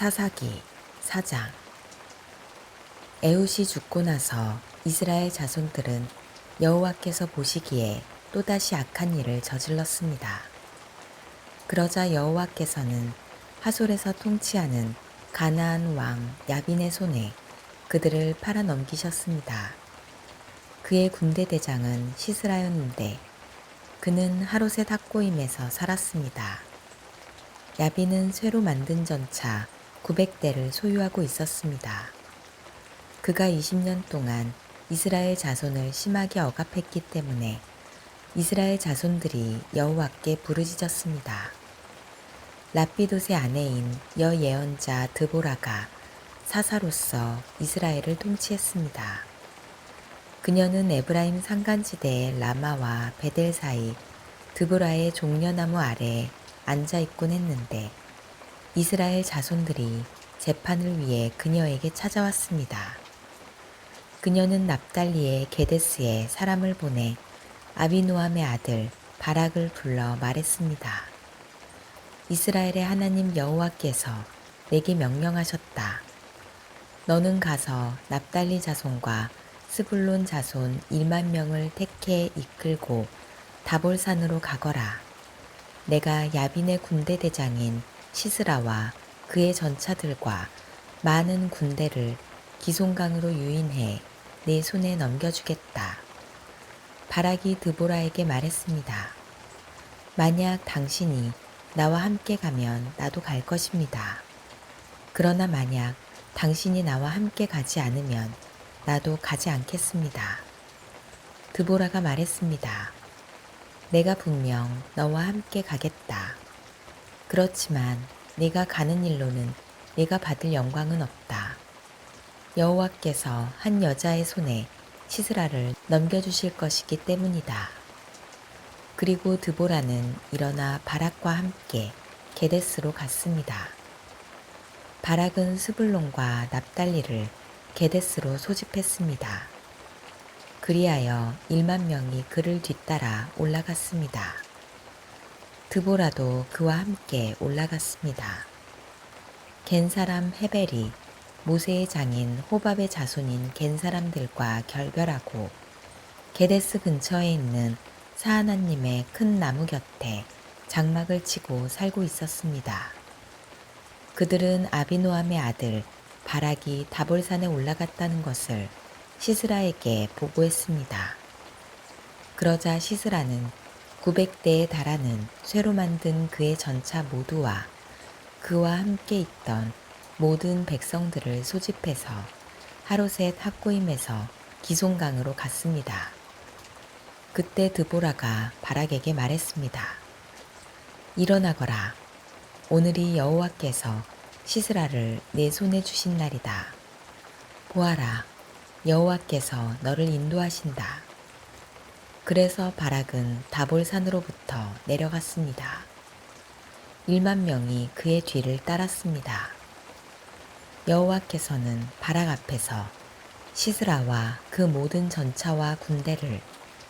사사기 4장 에훗이 죽고 나서 이스라엘 자손들은 여호와께서 보시기에 또다시 악한 일을 저질렀습니다. 그러자 여호와께서는 하솔에서 통치하는 가나안 왕 야빈의 손에 그들을 팔아 넘기셨습니다. 그의 군대 대장은 시스라였는데 그는 하롯의 학고임에서 살았습니다. 야빈은 쇠로 만든 전차 900대를 소유하고 있었습니다. 그가 20년 동안 이스라엘 자손을 심하게 억압했기 때문에 이스라엘 자손들이 여호와께 부르짖었습니다. 라피돗의 아내인 여 예언자 드보라가 사사로서 이스라엘을 통치했습니다. 그녀는 에브라임 산간지대의 라마와 베델 사이 드보라의 종려나무 아래에 앉아 있곤 했는데 이스라엘 자손들이 재판을 위해 그녀에게 찾아왔습니다. 그녀는 납달리의 게데스에 사람을 보내 아비노함의 아들 바락을 불러 말했습니다. 이스라엘의 하나님 여호와께서 내게 명령하셨다. 너는 가서 납달리 자손과 스불론 자손 1만 명을 택해 이끌고 다볼산으로 가거라. 내가 야빈의 군대 대장인 시스라와 그의 전차들과 많은 군대를 기송강으로 유인해 내 손에 넘겨주겠다. 바락이 드보라에게 말했습니다. 만약 당신이 나와 함께 가면 나도 갈 것입니다. 그러나 만약 당신이 나와 함께 가지 않으면 나도 가지 않겠습니다. 드보라가 말했습니다. 내가 분명 너와 함께 가겠다. 그렇지만 네가 가는 일로는 네가 받을 영광은 없다. 여호와께서 한 여자의 손에 시스라를 넘겨주실 것이기 때문이다. 그리고 드보라는 일어나 바락과 함께 게데스로 갔습니다. 바락은 스불론과 납달리를 게데스로 소집했습니다. 그리하여 1만 명이 그를 뒤따라 올라갔습니다. 드보라도 그와 함께 올라갔습니다. 겐 사람 헤벨이 모세의 장인 호밥의 자손인 겐 사람들과 결별하고 게데스 근처에 있는 사하나님의 큰 나무 곁에 장막을 치고 살고 있었습니다. 그들은 아비노함의 아들 바락이 다볼산에 올라갔다는 것을 시스라에게 보고했습니다. 그러자 시스라는 900대에 달하는 쇠로 만든 그의 전차 모두와 그와 함께 있던 모든 백성들을 소집해서 하로셋 학고임에서 기송강으로 갔습니다. 그때 드보라가 바락에게 말했습니다. 일어나거라. 오늘이 여호와께서 시스라를 내 손에 주신 날이다. 보아라. 여호와께서 너를 인도하신다. 그래서 바락은 다볼산으로부터 내려갔습니다. 1만 명이 그의 뒤를 따랐습니다. 여호와께서는 바락 앞에서 시스라와 그 모든 전차와 군대를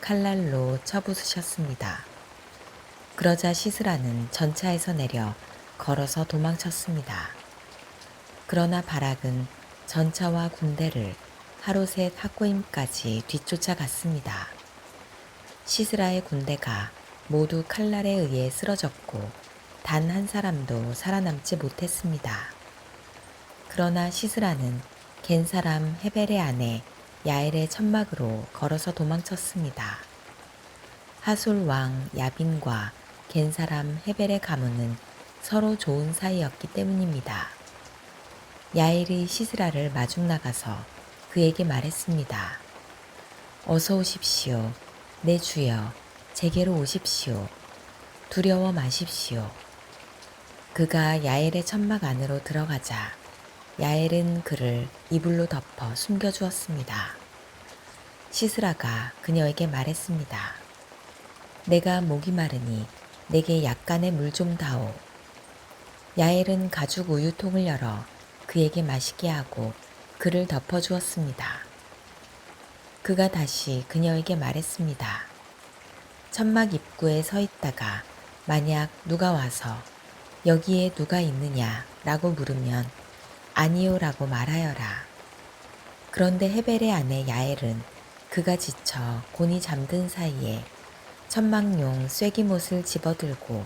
칼날로 쳐부수셨습니다. 그러자 시스라는 전차에서 내려 걸어서 도망쳤습니다. 그러나 바락은 전차와 군대를 하루셋 학고임까지 뒤쫓아갔습니다. 시스라의 군대가 모두 칼날에 의해 쓰러졌고 단 한 사람도 살아남지 못했습니다. 그러나 시스라는 겐 사람 헤벨의 아내 야엘의 천막으로 걸어서 도망쳤습니다. 하솔 왕 야빈과 겐 사람 헤벨의 가문은 서로 좋은 사이였기 때문입니다. 야엘이 시스라를 마중 나가서 그에게 말했습니다. 어서 오십시오. 내 주여, 제게로 오십시오. 두려워 마십시오. 그가 야엘의 천막 안으로 들어가자 야엘은 그를 이불로 덮어 숨겨주었습니다. 시스라가 그녀에게 말했습니다. 내가 목이 마르니 내게 약간의 물 좀 다오. 야엘은 가죽 우유통을 열어 그에게 마시게 하고 그를 덮어주었습니다. 그가 다시 그녀에게 말했습니다. 천막 입구에 서 있다가 만약 누가 와서 여기에 누가 있느냐 라고 물으면 아니요 라고 말하여라. 그런데 헤벨의 아내 야엘은 그가 지쳐 곤히 잠든 사이에 천막용 쐐기못을 집어들고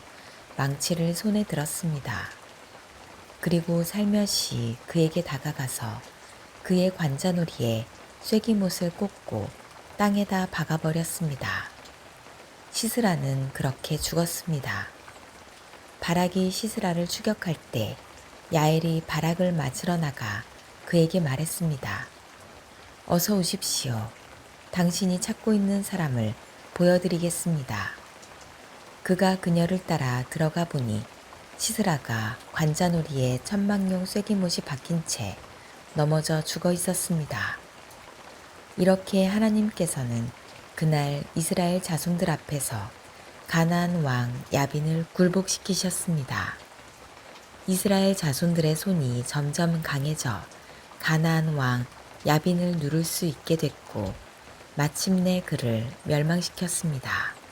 망치를 손에 들었습니다. 그리고 살며시 그에게 다가가서 그의 관자놀이에 쐐기못을 꽂고 땅에다 박아버렸습니다. 시스라는 그렇게 죽었습니다. 바락이 시스라를 추격할 때 야엘이 바락을 맞으러 나가 그에게 말했습니다. 어서 오십시오. 당신이 찾고 있는 사람을 보여드리겠습니다. 그가 그녀를 따라 들어가 보니 시스라가 관자놀이에 천막용 쐐기못이 박힌 채 넘어져 죽어 있었습니다. 이렇게 하나님께서는 그날 이스라엘 자손들 앞에서 가나안 왕 야빈을 굴복시키셨습니다. 이스라엘 자손들의 손이 점점 강해져 가나안 왕 야빈을 누를 수 있게 됐고 마침내 그를 멸망시켰습니다.